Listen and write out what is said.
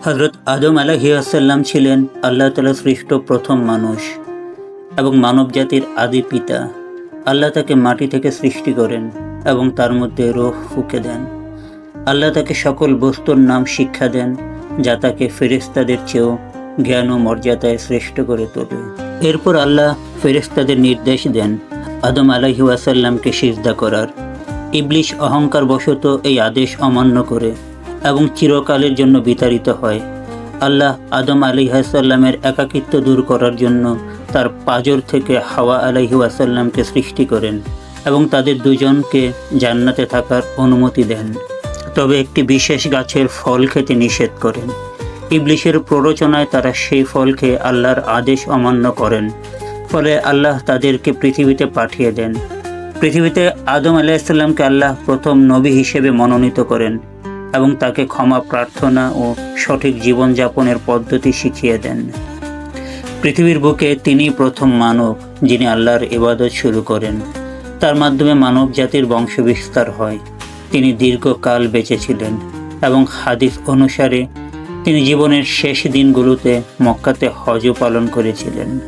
হজরত আদম আলাহিয়াসাল্লাম ছিলেন আল্লাহ তালা সৃষ্ট প্রথম মানুষ এবং মানব জাতির আদি পিতা। আল্লাহ তাকে মাটি থেকে সৃষ্টি করেন এবং তার মধ্যে রোহ ফুঁকে দেন। আল্লাহ তাকে সকল বস্তুর নাম শিক্ষা দেন যা তাকে ফেরেস্তাদের চেয়েও জ্ঞান ও মর্যাদায় শ্রেষ্ঠ করে তোলে। এরপর আল্লাহ ফেরেস্তাদের নির্দেশ দেন আদম আলাহি ওয়াসাল্লামকে সিজদা করার। ইবলিশ অহংকার বশত এই আদেশ অমান্য করে। এবং চিরকালের জন্য বিতাড়িত হয়। আল্লাহ আদম আলিহাসাল্লামের একাকিত্ব দূর করার জন্য তার পাজর থেকে হাওয়া আলাহি ওয়াসাল্লামকে সৃষ্টি করেন এবং তাদের দুজনকে জান্নাতে থাকার অনুমতি দেন। তবে একটি বিশেষ গাছের ফল খেতে নিষেধ করেন। ইবলিশের প্ররোচনায় তারা সেই ফল খেয়ে আল্লাহর আদেশ অমান্য করেন। ফলে আল্লাহ তাদেরকে পৃথিবীতে পাঠিয়ে দেন। পৃথিবীতে আদম আলাইসাল্লামকে আল্লাহ প্রথম নবী হিসেবে মনোনীত করেন। এবং তাকে ক্ষমা, প্রার্থনা ও সঠিক জীবনযাপনের পদ্ধতি শিখিয়ে দেন। পৃথিবীর বুকে তিনি প্রথম মানব যিনি আল্লাহর ইবাদত শুরু করেন। তার মাধ্যমে মানব জাতির বংশবিস্তার হয়। তিনি দীর্ঘকাল বেঁচে ছিলেন এবং হাদিস অনুসারে তিনি জীবনের শেষ দিনগুলোতে মক্কাতে হজও পালন করেছিলেন।